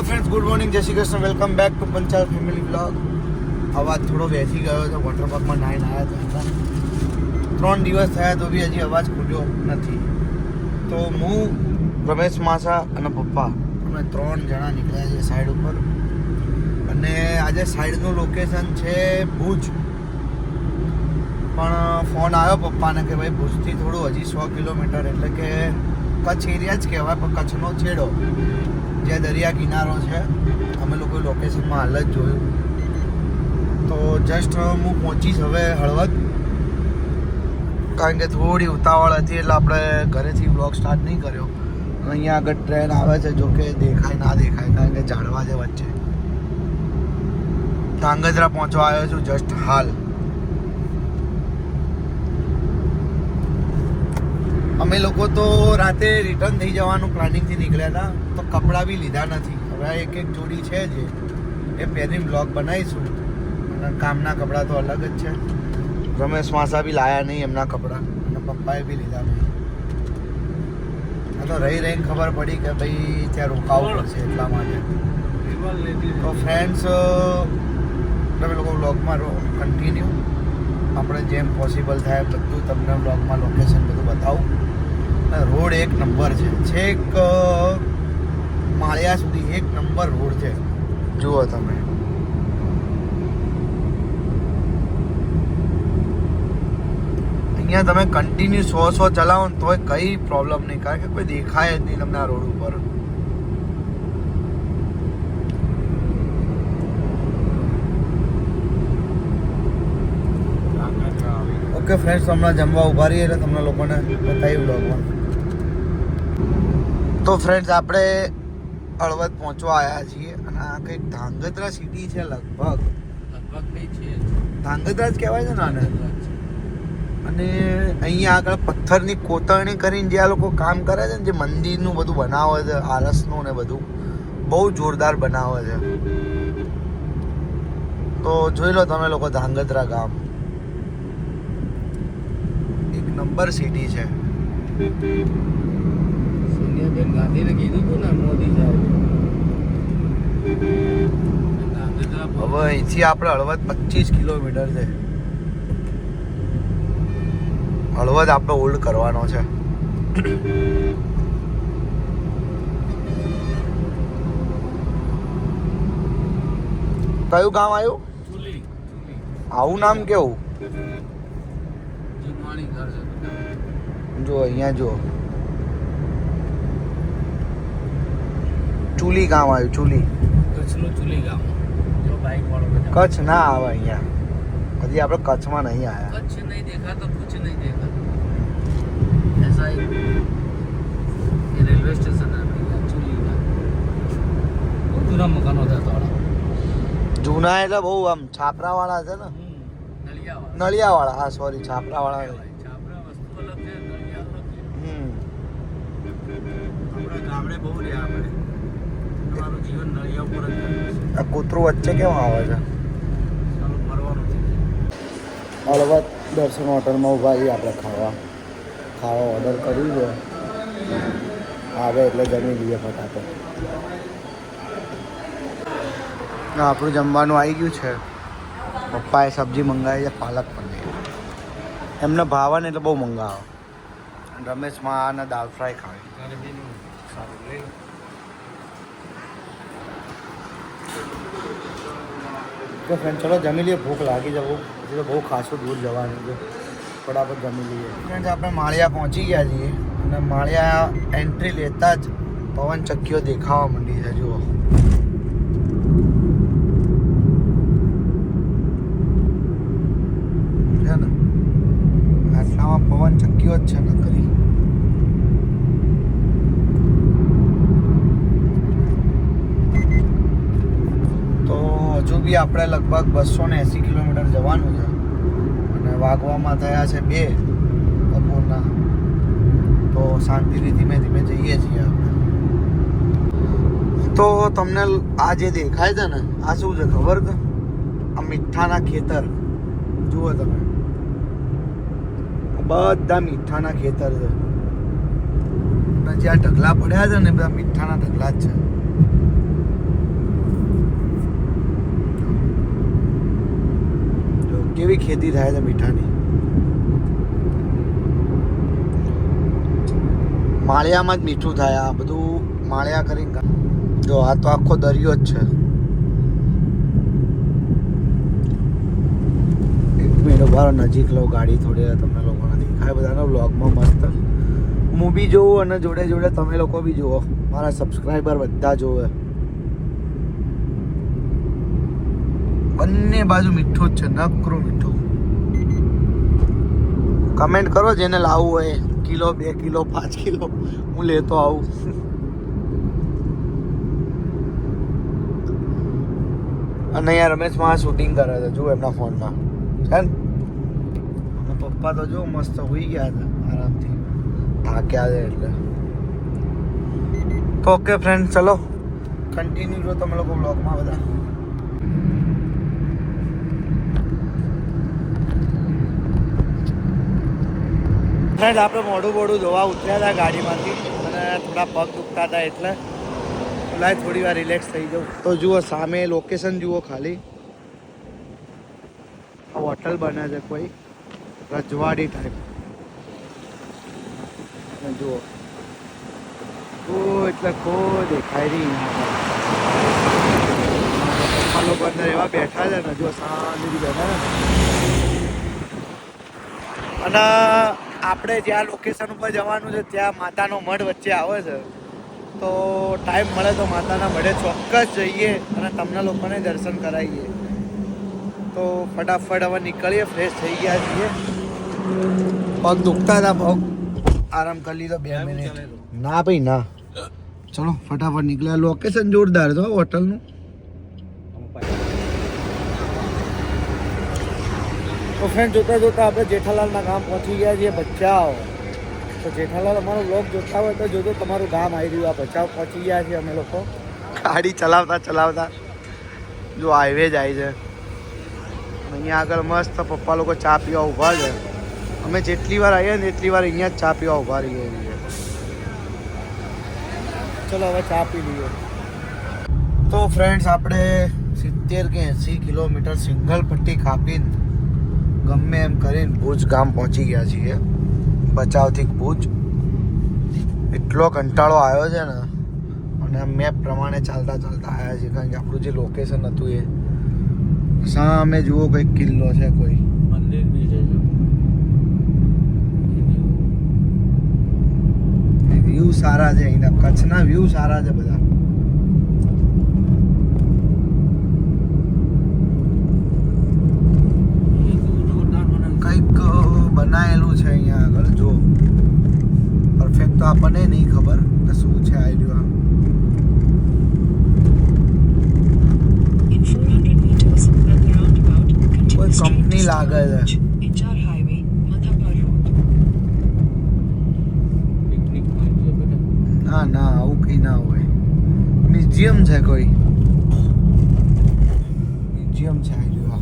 Hello friends good morning જય Shri Krishna welcome back to Panchal family blog અવાજ થોડો બેસી ગયો છે વોટર પાર્કમાં નાઈને આવ્યા હતા ત્રણ દિવસ થયા તો બી હજી અવાજ ખૂટ્યો નથી તો હું રમેશ માસા અને પપ્પા અમે ત્રણ જણા નીકળ્યા છે સાઈડ ઉપર અને આજે સાઈડનું લોકેશન છે ભુજ। પણ ફોન આવ્યો પપ્પાને કે ભાઈ ભુજથી થોડું હજી સો કિલોમીટર, એટલે કે કચ્છ એરિયા જ કહેવાય, પણ કચ્છનો છેડો જ્યાં દરિયા કિનારો છે, અમે લોકો લોકેશનમાં હાલ જ જોયું. તો જસ્ટ હું પહોંચીશ હવે હળવદ, કારણ કે થોડી ઉતાવળ હતી એટલે આપણે ઘરેથી બ્લોગ સ્ટાર્ટ નહીં કર્યો. અહીંયા આગળ ટ્રેન આવે છે, જો કે દેખાય, ના દેખાય, કારણ કે ઝાડવા છે વચ્ચે. ધાંગધ્રા પહોંચવા આવ્યો છું જસ્ટ હાલ. અમે લોકો તો રાતે રિટર્ન થઈ જવાનું પ્લાનિંગથી નીકળ્યા હતા તો કપડાં બી લીધા નથી. હવે એક એક જોડી છે જે એ પહેરીને બ્લોગ બનાવીશું. અને કામના કપડાં તો અલગ જ છે. રમેશ માસા બી લાયા નહીં એમના કપડાં અને પપ્પાએ બી લીધા નહીં. તો રહી રહીને ખબર પડી કે ભાઈ ત્યાં રોકાવું પડશે એટલા માટે. તો ફ્રેન્ડ્સ તમે લોકો બ્લોગમાં કન્ટિન્યુ આપણે જેમ પોસિબલ થાય બધું તમને બ્લોગમાં લોકેશન બધું બતાવું. રોડ એક નંબર છે. છેક માળિયા સુધી એક નંબર રોડ છે. જુઓ તમે. અહીંયા તમે કન્ટિન્યુ સો સો ચલાવો ને તોય કઈ પ્રોબ્લેમ નહીં. કારણ કે કોઈ દેખાય જ નહીં તમને આ રોડ ઉપર. ઓકે ફ્રેન્ડ્સ હમણાં જમવા ઊભા રહીએ એટલે તમને લોકોને બતાવી બ્લોગમાં તો ફ્રેન્ડ્સ આપણે હળવદ પહોંચવા આવ્યા છીએ અને આ કંઈક ધાંગધ્રા સિટી છે લગભગ. ધાંગધ્રા જ કહેવાય છે ને આને? અને અહીંયા આગળ પથ્થરની કોતરણી કરીને જે આ લોકો કામ કરે છે ને જે મંદિરનું બધું બનાવે છે આરસનું ને બધું બહુ જોરદાર બનાવે છે. તો જોઈ લો તમે લોકો ધાંગધ્રા ગામ. એક નંબર સિટી છે. સોનિયાબેન ગાંધીને કીધું હતું ને મોદી જાવ હવે અહીંથી આપણે હળવદ પચીસ કિલોમીટર છે. હળવદ આપણે હોલ્ડ કરવાનો છે. કયું ગામ આવ્યું? આવું નામ કેવું? જો અહીંયા જો. ચૂલી ગામ આવ્યું ચૂલી. કચ્છનું ચૂલી ગામ. કચ્છ ના આવે અહીંયા. હજી આપણે કચ્છમાં નહીં આવ્યા. કચ્છ નહીં દેખાતો કુછ નહીં દેખાતો. એસા એ રેલવે સ્ટેશન જૂના મકાનો હતા થોડા જૂના એટલે બહુ આમ છાપરા વાળા છે ને? નળિયા વાળા હા સોરી છાપરા વાળા ગામડે બહુ રહ્યા આપણે. તમારું જીવન નળિયા ઉપર જ આ કૂતરું વચ્ચે કેમ આવે છે? મરવાનું છે. હળવદ દર્શન હોટલમાં ઊભા છીએ આપણે ખાવા. ખાવા ઓર્ડર કર્યું છે. આવે એટલે જમી લઈએ ફટાફટ. આપણું જમવાનું આવી ગયું છે. પપ્પાએ સબ્જી મંગાવી છે પાલક પનીર. એમને ભાવે ને એટલે બહુ મંગાવો. રમેશમાં અને દાળ ફ્રાય ખાવી. સારું તો ફ્રેન્ડ ચલો જમી લઈએ, ભૂખ લાગી જવું પછી તો બહુ ખાસું દૂર જવાનું છે. ફટાફટ જમી લઈએ. ફ્રેન્ડ આપણે માળિયા પહોંચી ગયા છીએ અને માળિયા એન્ટ્રી લેતા જ પવન ચક્કીઓ દેખાવા માંડી છે, જુઓ. આટલામાં પવન ચક્કીઓ જ છે ને તો હજુ બી આપણે લગભગ બસો ને એંસી કિલોમીટર જવાનું છે. અને વાગવામાં થયા છે બે બપોરના તો શાંતિથી ધીમે ધીમે જઈએ છીએ તો તમને આ જે દેખાય છે ને, આ શું છે ખબર છે? આ મીઠાના ખેતર. જુઓ તમે. બધા મીઠાના ખેતર છે. જ્યાં ઢગલા પડ્યા છે ને બધા મીઠાના ઢગલા જ છે. કેવી ખેતી થાય છે મીઠાની? માળિયામાં જ મીઠું થાય, આ બધું માળિયા કરીને જો, આ તો આખો દરિયો જ છે. એક મિનિટ ઊભા નજીક લો, ગાડી થોડી તમને લોકોને દેખાય, બધાનો બ્લોગમાં મસ્ત. હું બી જોઉં અને જોડે જોડે તમે લોકો બી જુઓ. મારા સબસ્ક્રાઈબર બધા જોવે. બંને બાજુ મીઠું જ છે, નકરું મીઠું. કમેન્ટ કરો જેને લાવવું હોય, કિલો, બે કિલો, પાંચ કિલો, હું લેતો આવું. અને અહીંયા રમેશમાં શૂટિંગ કરે છે, જુઓ એમના ફોનમાં. છે ને? પપ્પા તો જો મસ્ત હોઈ ગયા હતા આરામથી. થાક્યા છે એટલે. તો ઓકે ફ્રેન્ડ ચલો. કન્ટિન્યુ રહો તમે લોકો બ્લોગમાં બધા. ફ્રેન્ડ આપણે મોઢું બોડું ધોવા ઉતર્યા હતા ગાડીમાંથી અને થોડા પગ દુખતા હતા એટલે લાય થોડી વાર રિલેક્સ થઈ જાઉં. તો જુઓ, સામે લોકેશન જુઓ ખાલી. આ હોટલ બને છે કોઈ રજવાડી ટાઈપ જુઓ. એટલે કો દેખાય નહીં લોકો અંદર એવા બેઠા છે ને જો શાંતિથી બેઠા અને આપણે જ્યાં લોકેશન ઉપર જવાનું છે ત્યાં માતાનો મઢ વચ્ચે આવે છે. તો ટાઈમ મળે તો માતાના મઢે ચોક્કસ જઈએ અને તમને લોકોને દર્શન કરાવીએ. તો ફટાફટ હવે નીકળીએ ફ્રેશ થઈ ગયા છીએ. પગ દુખતા હતા પગ. આરામ કરી લીધો બે મિનિટ ના ભાઈ ના. ચલો ફટાફટ નીકળ્યા. લોકેશન જોરદાર છે હોટલનું તો ફ્રેન્ડ જોતા જોતા આપણે જેઠાલાલના ગામ પહોંચી ગયા છીએ. બચાવ તો જેઠાલાલ અમારો બ્લોગ જોતા હોય તો જોજો તમારું ગામ આવી રહ્યું. આ બચાવ પહોંચી ગયા છીએ અમે લોકો. ગાડી ચલાવતા ચલાવતા. જો હાઈવે જાય છે. અહીંયા આગળ મસ્ત પપ્પા લોકો ચા પીવા ઊભા છે. અમે જેટલી વાર આવીએ ને એટલી વાર અહીંયા જ ચા પીવા ઊભા રહીએ છીએ. ચલો હવે ચા પી લઈએ. તો ફ્રેન્ડ્સ આપણે સિત્તેર કે એંસી કિલોમીટર સિંગલ પટ્ટી કાપીને ગમે એમ કરીને ભુજ ગામ પહોંચી ગયા છીએ. બચાવથી ભુજ. એટલો કંટાળો આવ્યો છે ને. અને મેપ પ્રમાણે ચાલતા ચાલતા આવ્યા છીએ કારણ કે આપણું જે લોકેશન હતું એ સામે જુઓ કંઈક કિલ્લો છે કોઈ. મંદિર બી છે વ્યૂ સારા છે અહીંના. કચ્છના વ્યૂ સારા છે બધા એ તો જોરદાર બનાવ્યું. કંઈક બનાયેલું છે અહીંયા આગળ જો પરફેક્ટ તો આપણને નહીં ખબર કે શું છે idea In 400 meters, at the roundabout, continue કોઈ કંપની લાગે છે ના ના આવું કંઈ ના હોય મ્યુઝિયમ છે કોઈ મ્યુઝિયમ છે આઈડિયા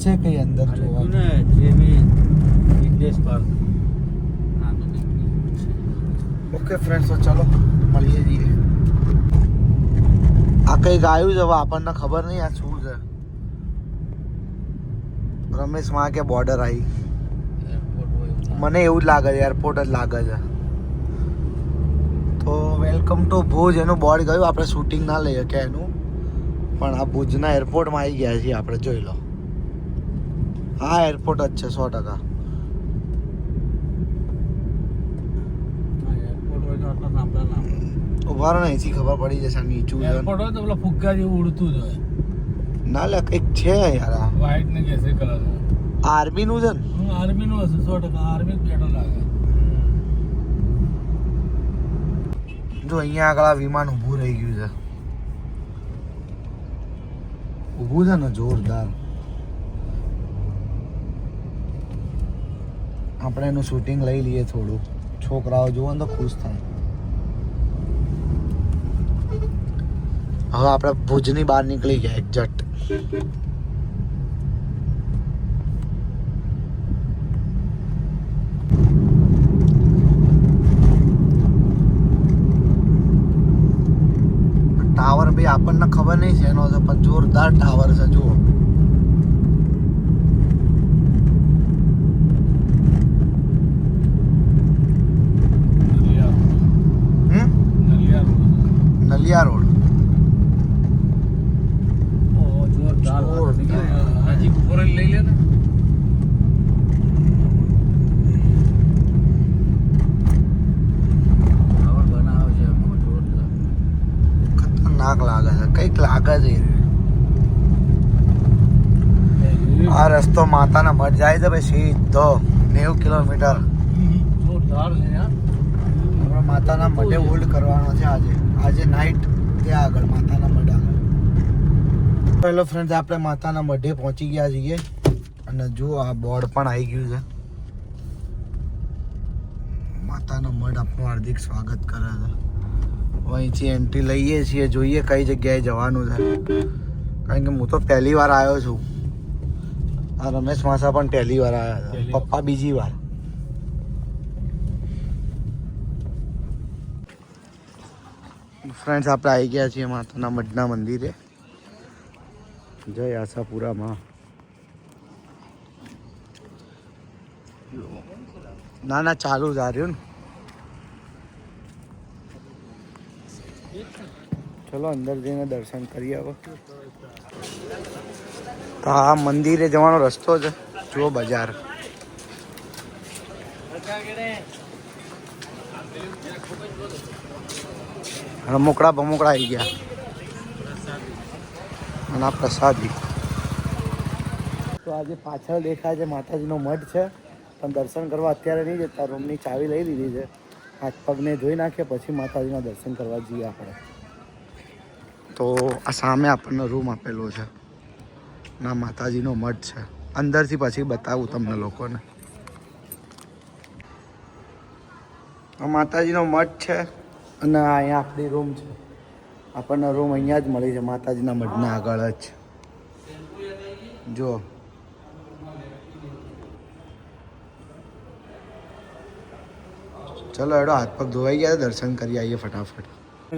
હશે કઈ અંદર જોવા ઓકે ફ્રેન્ડ્સ તો ચલો મળીએ જઈએ. આ કઈ ગાયું છે હવે આપણને ખબર નહીં આ શું છે. રમેશમાં કે બોર્ડર આવી. મને એવું જ લાગે છે એરપોર્ટ જ લાગે છે. તો વેલકમ ટુ ભુજ એનું બોર્ડ ગયું. આપણે શૂટિંગ ના લઈએ કે એનું. પણ આ ભુજના એરપોર્ટમાં આવી ગયા છીએ આપણે જોઈ લો. હા એરપોર્ટ જ છે સો ટકા. ઊભા રહે ને અહીંથી ખબર પડી જશે નીચું એરપોર્ટ હોય તો પેલા ફુગ્ગા જેવું ઉડતું જ હોય. ના લે કંઈક છે યાર આ. વ્હાઈટ ને કેસે કલર આર્મીનું છે ને આર્મી નું હશે સો ટકા. આર્મી જ લાગે. જો અહીંયા આગળ આ વિમાન ઊભું રહી ગયું છે. ઊભું છે ને જોરદાર. આપણે એનું શૂટિંગ લઈ લઈએ થોડું છોકરાઓ જુઓ ને તો ખુશ થાય. હવે આપણે ભુજની બહાર નીકળી ગયા એક્ઝેક્ટ ટાવર બી આપણને ખબર નહીં છે એનો, પણ જોરદાર ટાવર છે, જુઓ નલિયા રોડ ઓહો, જોરદાર જોરદાર. હજી બપોરે લઈ લે ને ખાવાનું બનાવે છે એમાં જોરદાર. ખતરનાક લાગે છે. કંઈક લાગે છે. આ રસ્તો માતાના મઠ જાય છે ભાઈ સીધો નેવું કિલોમીટર જોરદાર છે યાર આપણે માતાના મઢે હોલ્ડ કરવાનો છે આજે. આજે નાઇટ ત્યાં આગળ માતાના મઢ આગળ હેલો ફ્રેન્ડ આપણે માતાના મઢે પહોંચી ગયા છીએ. અને જુઓ આ બોર્ડ પણ આવી ગયું છે. માતાનો મઢ આપણું હાર્દિક સ્વાગત કરે છે. અહીંથી એન્ટ્રી લઈએ છીએ. જોઈએ કઈ જગ્યાએ જવાનું છે. કારણ કે હું તો પહેલી વાર આવ્યો છું. આ રમેશ માસા પણ પહેલી વાર આવ્યા પહેલી હતા પપ્પા બીજી વાર. ફ્રેન્ડ્સ આપણે આવી ગયા છીએ માતાના મઢના મંદિરે. જય આશાપુરામાં. ના ના, ચાલુ જ આ રહ્યું ચલો, અંદર જઈને દર્શન કરી આવો. તો આ મંદિરે જવાનો રસ્તો છે. જુઓ બજાર. રમકડા બમકડા આવી ગયા. અને આ પ્રસાદી. તો આજે પાછળ દેખાય છે માતાજીનો મઠ છે, પણ દર્શન કરવા અત્યારે નહીં જતા. રૂમની ચાવી લઈ લીધી છે. હાથ પગને ધોઈ નાખીએ પછી માતાજીના દર્શન કરવા જઈએ આપણે. તો આ સામે આપણને રૂમ આપેલો છે. ના માતાજીનો મઠ છે. અંદરથી પછી બતાવું તમને લોકોને આ માતાજીનો મઠ છે. અને અહીંયા આપણી રૂમ છે. આપણને રૂમ અહીંયા જ મળી છે માતાજીના મઠના આગળ જ. જો. ચલો એડો હાથ પગ ધોવાઈ ગયા છે, દર્શન કરી આવીએ ફટાફટ.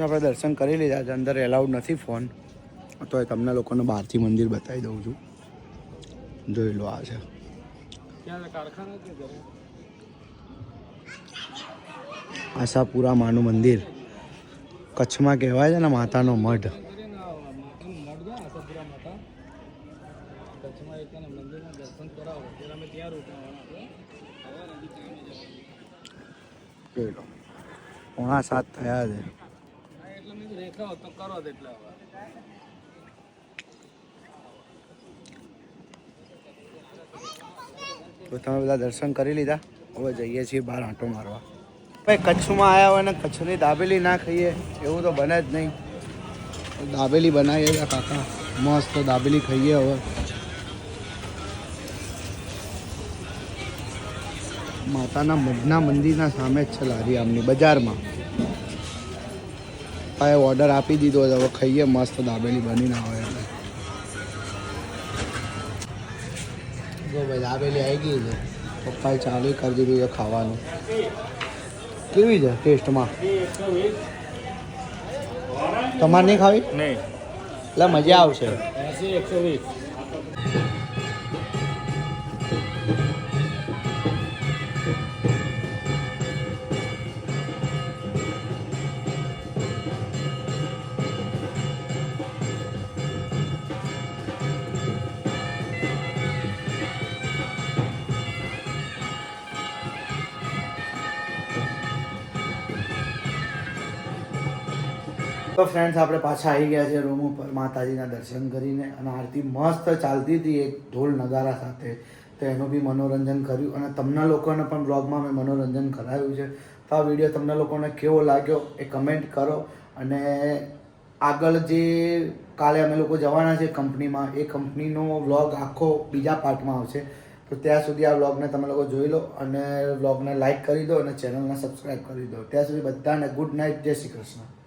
આપણે દર્શન કરી લીધા છે અંદર એલાઉડ નથી ફોન તો એ તમને લોકોને બહારથી મંદિર બતાવી દઉં છું. જોઈ લો આ છે. આશાપુરા માનું મંદિર. કચ્છમાં કહેવાય છે ને માતાનો મઢ. પોણા સાત થયા છે. તો તમે બધા દર્શન કરી લીધા? હવે જઈએ છીએ બહાર આંટો મારવા. ભાઈ, કચ્છમાં આવ્યા હોય ને કચ્છની દાબેલી ના ખાઈએ, એવું તો બને જ નહીં. દાબેલી બનાવીએ કાકા. મસ્ત દાબેલી ખાઈએ હવે. માતાના મઢના મંદિરના સામે જ છે લારી આમની, બજારમાં. પપ્પાએ ઓર્ડર આપી દીધો હવે ખાઈએ, મસ્ત દાબેલી બની ના હોય એટલે જો ભાઈ, દાબેલી આવી ગઈ છે. પપ્પાએ ચાલુ કરી દીધું છે ખાવાનું. કેવી છે ટેસ્ટમાં તમારે નહીં ખાવી? નહીં. એટલે મજા આવશે. એસી એકસો વીસ. તો ફ્રેન્ડ્સ આપણે પાછા આવી ગયા છે રૂમ ઉપર માતાજીના દર્શન કરીને અને આરતી મસ્ત ચાલતી હતી એક ઢોલ નગારા સાથે. તો એનું બી મનોરંજન કર્યું અને તમને લોકોને પણ બ્લોગમાં મેં મનોરંજન કરાવ્યું છે. તો આ વીડિયો તમને લોકોને કેવો લાગ્યો એ કમેન્ટ કરો અને આગળ જે કાલે અમે લોકો જવાના છે કંપનીમાં, એ કંપનીનો વ્લોગ આખો બીજા પાર્ટમાં આવશે. તો ત્યાં સુધી આ વ્લોગને તમે લોકો જોઈ લો અને વ્લોગને લાઇક કરી દો અને ચેનલને સબસ્ક્રાઈબ કરી દો. ત્યાં સુધી બધાને ગુડ નાઇટ જય શ્રી કૃષ્ણ.